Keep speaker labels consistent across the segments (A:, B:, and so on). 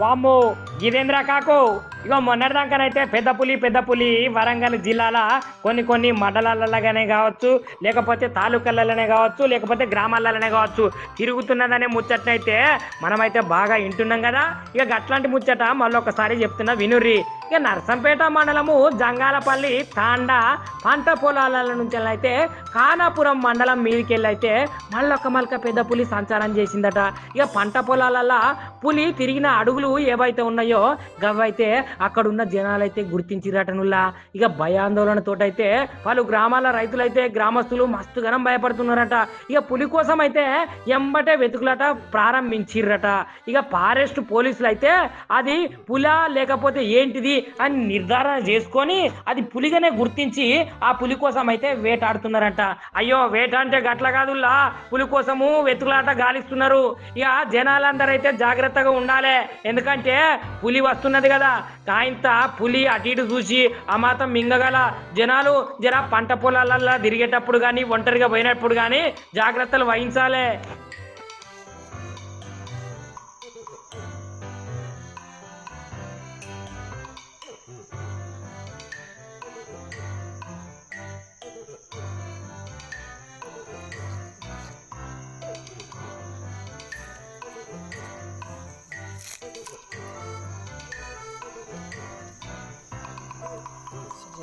A: వామ్మో గిదేంద్ర కాకు ఇగో మొన్నటిదాకానైతే పెద్ద పులి పెద్ద పులి వరంగల్ జిల్లాల కొన్ని కొన్ని మండలాలలోనే కావచ్చు లేకపోతే తాలూకాలలోనే కావచ్చు లేకపోతే గ్రామాలలోనే కావచ్చు. తిరుగుతున్నదనే ముచ్చటనైతే మనమైతే బాగా వింటున్నాం కదా. ఇక అట్లాంటి ముచ్చట మళ్ళొకసారి చెప్తున్నా వినుర్రి. ఇక నర్సంపేట మండలము జంగాలపల్లి తాండా పంట పొలాల నుంచి అయితే కానాపురం మండలం మీదకెళ్ళి అయితే మళ్ళొక్క మల్క పెద్ద పులి సంచారం చేసిందట. ఇక పంట పొలాలలో పులి తిరిగిన అడుగులు ఏవైతే ఉన్నాయో గవైతే అక్కడ ఉన్న జనాలైతే గుర్తించిరటనుల్లా. ఇక భయాందోళనతోటైతే పలు గ్రామాల రైతులైతే గ్రామస్తులు మస్తుగానం భయపడుతున్నారట. ఇక పులి కోసం అయితే ఎంబటే వెతుకులాట ప్రారంభించిర్రట. ఇక ఫారెస్ట్ పోలీసులు అయితే అది పులా లేకపోతే ఏంటిది అని నిర్ధారణ చేసుకొని అది పులిగానే గుర్తించి ఆ పులి కోసం అయితే వేటాడుతున్నారట. అయ్యో వేట అంటే గట్ల కాదుల్లా. పులి కోసము వెతుకులాట గాలిస్తున్నారు. ఇక జనాలందరైతే జాగ్రత్తగా ఉండాలి. ఎందుకంటే పులి వస్తున్నది కదా. కాయంత పులి అటు ఇటు చూసి ఆ మాత్రం మింగగల. జనాలు జర పంట పొలాలల్లో తిరిగేటప్పుడు కానీ ఒంటరిగా పోయినప్పుడు కానీ జాగ్రత్తలు వహించాలి.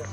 A: Yeah.